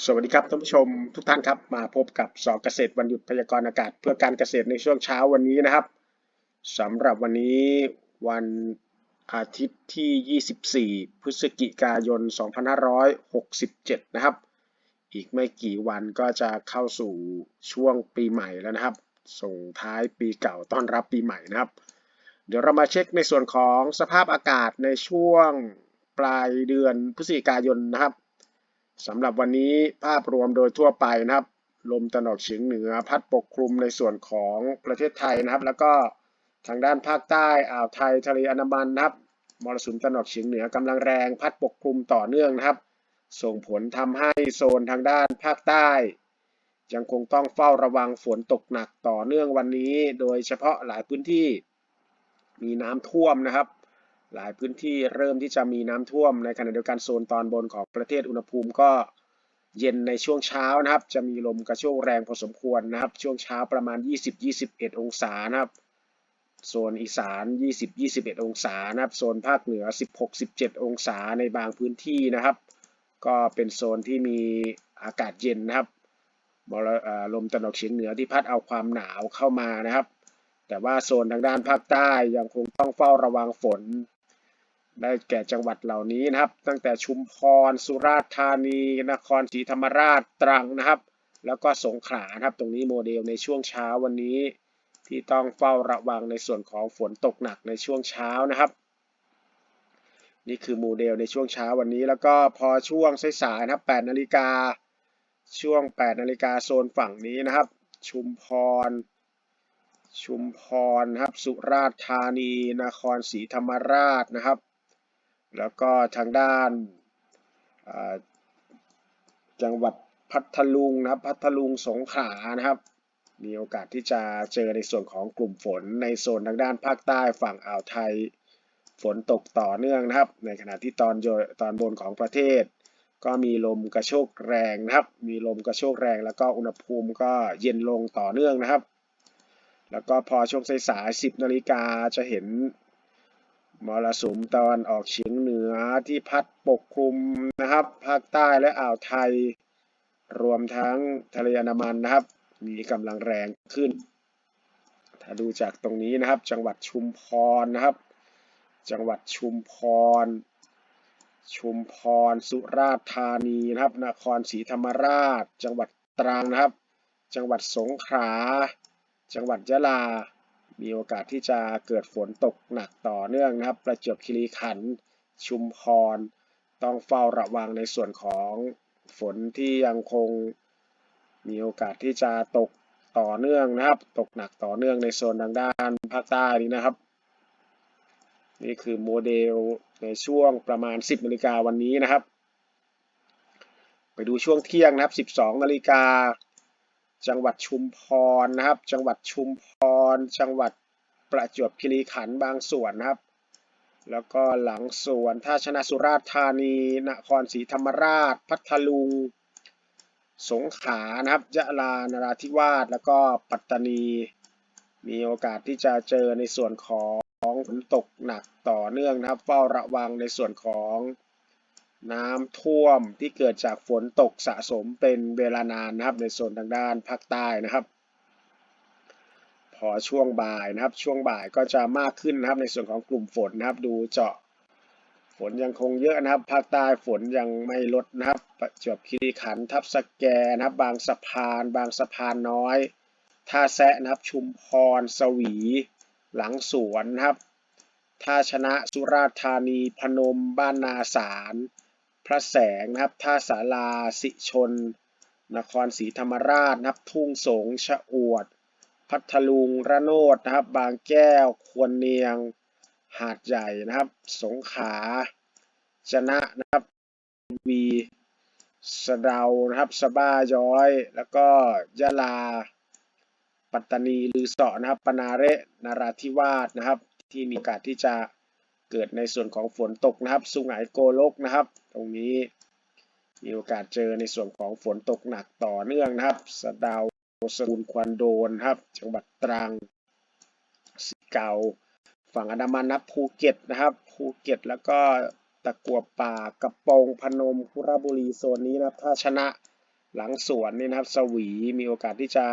สวัสดีครับท่านผู้ชมทุกท่านครับมาพบกับสอเกษตรวันหยุดพยากรณ์อากาศ เพื่อการเกษตรในช่วงเช้าวันนี้นะครับสำหรับวันนี้วันอาทิตย์ที่ 24 พฤศจิกายน 2567 นะครับ อีกไม่กี่วันก็จะเข้าสู่ช่วงปีใหม่แล้วนะครับ ส่งท้ายปีเก่าต้อนรับปีใหม่นะครับ เดี๋ยวเรามาเช็คในส่วนของสภาพอากาศในช่วงปลายเดือนพฤศจิกายนนะครับ สำหรับวันนี้ภาพรวมโดยทั่วไปนะครับ ลมตะนอกเฉียงเหนือพัดปกคลุมในส่วนของประเทศไทยนะครับ แล้วก็ทางด้านภาคใต้อ่าวไทยทะเลอันดามันนะครับมรสุมตะนอกเฉียงเหนือกำลังแรงพัดปกคลุมต่อเนื่องนะครับ ส่งผลทำให้โซนทางด้านภาคใต้ ยังคงต้องเฝ้าระวังฝนตกหนักต่อเนื่องวันนี้ โดยเฉพาะหลายพื้นที่มีน้ำท่วมนะครับ หลายพื้นที่เริ่มที่จะมีน้ำท่วม ในขณะเดียวกันโซนตอนบนของประเทศอุณหภูมิก็เย็นในช่วงเช้านะครับ จะมีลมกระโชกแรงพอสมควรนะครับ ช่วงเช้าประมาณ 20-21 องศานะครับโซนอีสาน 20-21 องศานะครับโซนภาคเหนือ 16-17 องศาในบางพื้นที่นะครับ ก็เป็นโซนที่มีอากาศเย็นนะครับลมตะวันออกเฉียงเหนือที่พัดเอาความหนาวเข้ามานะครับ แต่ว่าโซนทางด้านภาคใต้ยังคงต้องเฝ้าระวังฝน ได้แก่จังหวัดเหล่านี้นะครับ ตั้งแต่ชุมพร สุราษฎร์ธานี นครศรีธรรมราช ตรังนะครับ แล้วก็สงขลานะครับ ตรงนี้โมเดลในช่วงเช้าวันนี้ ที่ต้องเฝ้าระวังในส่วนของฝนตกหนักในช่วงเช้านะครับ นี่คือโมเดลในช่วงเช้าวันนี้ แล้วก็พอช่วงสายๆนะครับ8นาฬิกา ช่วง8นาฬิกาโซนฝั่งนี้นะครับ ชุมพร ชุมพรนะครับ สุราษฎร์ธานี นครศรีธรรมราชนะครับ แล้วก็ทางด้านจังหวัดพัทลุงนะครับ พัทลุงสงขลานะครับ มีโอกาสที่จะเจอในส่วนของกลุ่มฝนในโซนทางด้านภาคใต้ฝั่งอ่าวไทยฝนตกต่อเนื่องนะครับ ในขณะที่ตอนโยตอนบนของประเทศ ก็มีลมกระโชกแรงนะครับ มีลมกระโชกแรง แล้วก็อุณหภูมิก็เย็นลงต่อเนื่องนะครับ แล้วก็พอช่วงสายๆ10นาฬิกาจะเห็น มรสุมตะวันออกเฉียงเหนือที่พัดปกคลุมนะครับภาคใต้และอ่าวไทย รวมทั้งทะเลอันดามันนะครับ มีกำลังแรงขึ้น ถ้าดูจากตรงนี้นะครับ จังหวัดชุมพรนะครับ จังหวัดชุมพร ชุมพร สุราษฎร์ธานีนะครับ นครศรีธรรมราช จังหวัดตรังนะครับ จังหวัดสงขลาจังหวัดยะลา มีโอกาสที่จะเกิดฝนตกหนักต่อเนื่องนะครับ ประจวบคีรีขันธ์ชุมพร ต้องเฝ้าระวังในส่วนของฝนที่ยังคงมีโอกาสที่จะตกต่อเนื่องนะครับ ตกหนักต่อเนื่องในโซนทางด้านภาคใต้นี้นะครับ นี่คือโมเดลในช่วงประมาณ 10นาฬิกาวันนี้นะครับ ไปดูช่วงเที่ยงนะครับ 12นาฬิกาจังหวัดชุมพรนะครับ จังหวัดชุมพร รจังหวัดประจวบคีรีขันธ์บางส่วนนะครับ แล้วก็หลังส่วนท่าชนะสุราษฎร์ธานี นครศรีธรรมราช พัทลุง สงขลานะครับยะลานราธิวาส แล้วก็ปัตตานี มีโอกาสที่จะเจอในส่วนของฝนตกหนักต่อเนื่องนะครับ เฝ้าระวังในส่วนของน้ำท่วมที่เกิดจากฝนตกสะสมเป็นเวลานานนะครับ ในโซนทางด้านภาคใต้นะครับ อช่วงบ่ายนะครับ ช่วงบ่ายก็จะมากขึ้นนะครับ ในส่วนของกลุ่มฝนนะครับ ดูเจาะฝนยังคงเยอะนะครับ ภาคใต้ฝนยังไม่ลดนะครับ ประจวบคีรีขันธ์ทับสแกนะครับ บางสะพาน บางสะพานน้อยท่าแซะนะครับ ชุมพร สวี หลังสวนนะครับท่าชนะสุราษฎร์ธานีพนม บ้านนาสาร พระแสงนะครับท่าสาราสิชน นครศรีธรรมราชนะครับ ทุ่งสงชะอวด พัทลุงระโนดนะครับ บางแก้ว ควรเนียง หาดใหญ่นะครับ สงขลาชนะนะครับวีสะเดานะครับสะบ้าย้อย แล้วก็ยะลา ปัตตานีลือเสาะนะครับปนาเระนราธิวาสนะครับ ที่มีโอกาสที่จะเกิดในส่วนของฝนตกนะครับสุไหงโกลกนะครับ ตรงนี้มีโอกาสเจอในส่วนของฝนตกหนักต่อเนื่องนะครับ สะเดา สกุลควันโดนครับ จังหวัดตรังสิเกาฝั่งอันดามันนับภูเก็ตนะครับภูเก็ตแล้วก็ตะกัวป่ากระโปงพนมคุระบุรีโซนนี้นะครับ ถ้าชนะหลังสวนนี่นะครับ สวีมีโอกาสที่จะ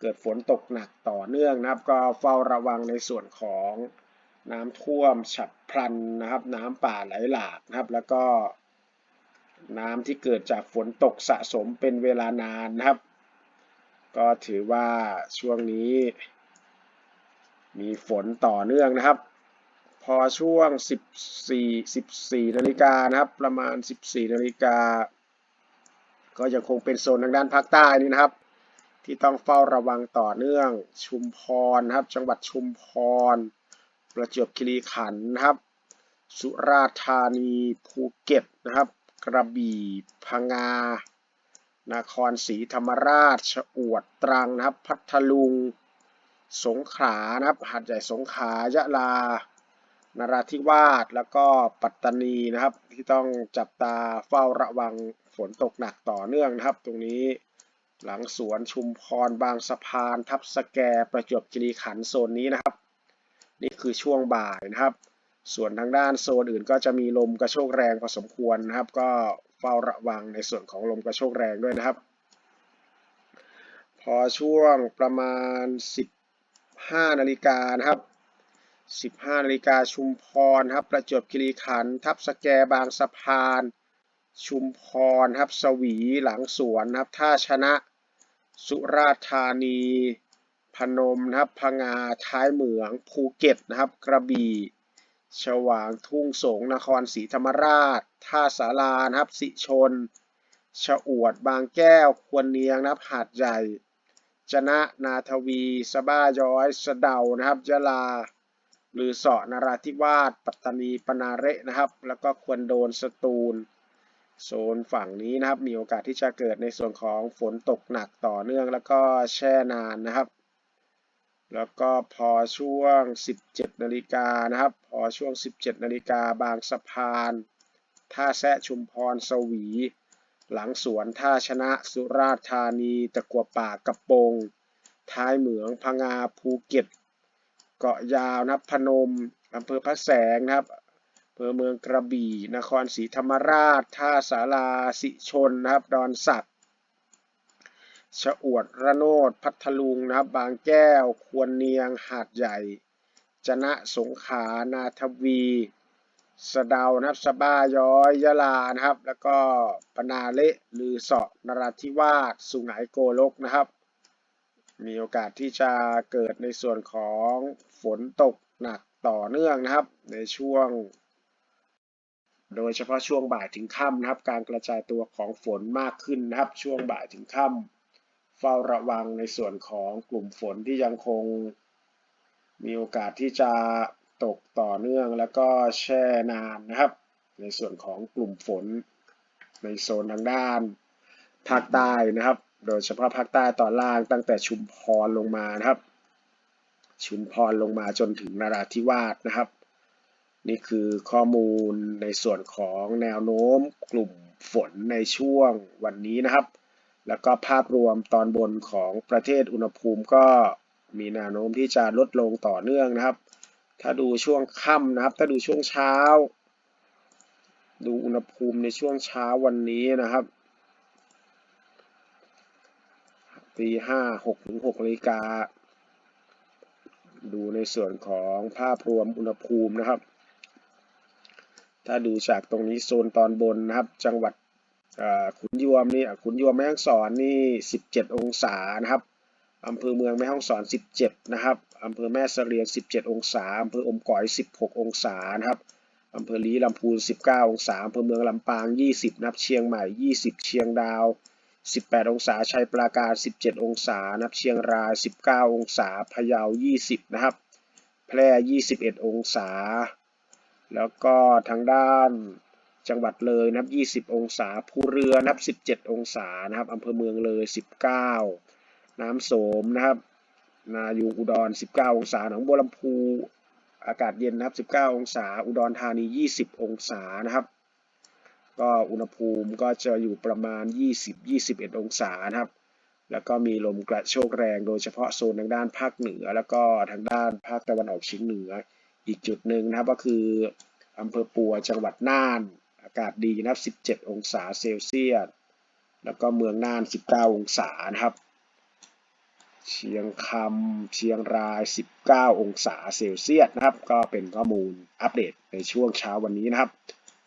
เกิดฝนตกหนักต่อเนื่องนะครับ ก็เฝ้าระวังในส่วนของน้ำท่วมฉับพลันนะครับ น้ำป่าไหลหลากนะครับ แล้วก็น้ำที่เกิดจากฝนตกสะสมเป็นเวลานานนะครับ ก็ถือว่าช่วงนี้ มีฝนต่อเนื่องนะครับ พอช่วง 14 14นาฬิกานะครับ ประมาณ 14นาฬิกาก็ยังคงเป็นโซนทางด้านภาคใต้นี่นะครับ ที่ต้องเฝ้าระวังต่อเนื่อง ชุมพรนะครับ จังหวัดชุมพร ประจวบคีรีขันธ์นะครับ สุราษฎร์ธานีภูเก็ตนะครับ กระบี่พังงา นครศรีธรรมราชชอวดตรังนะครับ พัทลุง สงขลานะครับหาดใหญ่สงขลายะลา นราธิวาสแล้วก็ปัตตานีนะครับ ที่ต้องจับตาเฝ้าระวังฝนตกหนักต่อเนื่องนะครับ ตรงนี้หลังสวนชุมพรบางสะพาน ทับสแกประจวบคีรีขันธ์โซนนี้นะครับ นี่คือช่วงบ่ายนะครับ ส่วนทางด้านโซนอื่นก็จะมีลมกระโชกแรงพอสมควรนะครับ ก็ เฝ้าระวังในส่วนของลมกระโชกแรงด้วยนะครับ พอช่วงประมาณ 15นาฬิกานะครับ 15นาฬิกาชุมพรครับประจวบคีรีขันธ์ทับสแกบางสะพาน ชุมพรครับสวีหลังสวนครับท่าชนะสุราษฎร์ธานี พนมนะครับพังงาท้ายเหมืองภูเก็ตนะครับ กระบี่ ฉวางทุ่งสงนครศรีธรรมราช ท่าสารานะครับ สิชนชะอวดบางแก้ว ควรเนียงนะครับ หาดใหญ่ จนะนาทวีสะบ้าย้อย สะเดานะครับยะลาหรือเสาะนราธิวาส ปัตตานีปนาเระนะครับ แล้วก็ควรโดนสตูล โซนฝั่งนี้นะครับ มีโอกาสที่จะเกิดในส่วนของฝนตกหนักต่อเนื่องแล้วก็แช่นานนะครับ แล้วก็พอช่วง 17นาฬิกานะครับ พอช่วง 17นาฬิกาบางสะพานท่าแซะชุมพรสวี หลังสวนท่าชนะสุราษฎร์ธานีตะกัวป่ากระโปง ท้ายเหมืองพังงาภูเก็ต เกาะยาวนะครับพนมอำเภอพระแสงนะครับอำเภอเมืองกระบี่ นครศรีธรรมราช ท่าสาราสิชนนะครับ ดอนสัก ชะอวดระโนด พัทลุงนะครับ บางแก้ว ควรเนียง หาดใหญ่ จนะสงขา นาทวี สะเดานะครับสบ้าย้อย ยะลา นะครับ แล้วก็ปนาเละลือเสาะนราธิวาส สุไหงโกลกนะครับ มีโอกาสที่จะเกิดในส่วนของฝนตกหนักต่อเนื่องนะครับ ในช่วง โดยเฉพาะช่วงบ่ายถึงค่ำนะครับ การกระจายตัวของฝนมากขึ้นนะครับ ช่วงบ่ายถึงค่ำ เฝ้าระวังในส่วนของกลุ่มฝนที่ยังคงมีโอกาสที่จะตกต่อเนื่องแล้วก็แช่นานนะครับ ในส่วนของกลุ่มฝนในโซนทางด้านภาคใต้นะครับ โดยเฉพาะภาคใต้ตอนล่างตั้งแต่ชุมพรลงมานะครับ ชุมพรลงมาจนถึงนราธิวาสนะครับ นี่คือข้อมูลในส่วนของแนวโน้มกลุ่มฝนในช่วงวันนี้นะครับ แล้วก็ภาพรวมตอนบนของประเทศอุณหภูมิก็มีแนวโน้มที่จะลดลงต่อเนื่องนะครับ ถ้าดูช่วงค่ำนะครับ ถ้าดูช่วงเช้า ดูอุณหภูมิในช่วงเช้าวันนี้นะครับตีห้าหกถึงหกนาฬิกา ดูในส่วนของภาพรวมอุณหภูมินะครับ ถ้าดูจากตรงนี้โซนตอนบนนะครับ จังหวัด ขุนยวมนี่ขุนยวมแม่ฮ่องสอนนี่ 17 องศานะครับอำเภอเมืองแม่ฮ่องสอน 17 นะครับอำเภอแม่เสลียง 17 องศาอำเภออมก๋อย 16 องศานะครับอำเภอลีลำพูน 19 องศาอำเภอเมืองลำปาง 20 นับเชียงใหม่ 20 เชียงดาว 18 องศาชัยปราการ 17 องศา นับเชียงราย 19 องศาพะเยา 20 นะครับ แพร่ 21 องศา แล้วก็ทางด้าน จังหวัดเลยนับ 20 องศา ภูเรือนับ 17 องศานะครับอำเภอเมืองเลย 19 น้ำโสมนะครับ นายูอุดร 19 องศา หนองบัวลำพูอากาศเย็นนะครับ 19 องศา อุดรธานี 20 องศานะครับ ก็อุณหภูมิก็จะอยู่ประมาณ 20-21 องศานะครับ แล้วก็มีลมกระโชกแรงโดยเฉพาะโซนทางด้านภาคเหนือ แล้วก็ทางด้านภาคตะวันออกเฉียงเหนือ อีกจุดหนึ่งนะครับก็คืออำเภอปัวจังหวัดน่าน อากาศดีนะครับ 17 องศาเซลเซียส แล้วก็เมืองน่าน 19 องศานะครับ เชียงคำเชียงราย 19 องศาเซลเซียสนะครับ ก็เป็นข้อมูลอัปเดตในช่วงเช้าวันนี้นะครับ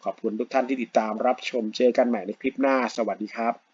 ขอบคุณทุกท่านที่ติดตามรับชมเจอกันใหม่ในคลิปหน้า สวัสดีครับ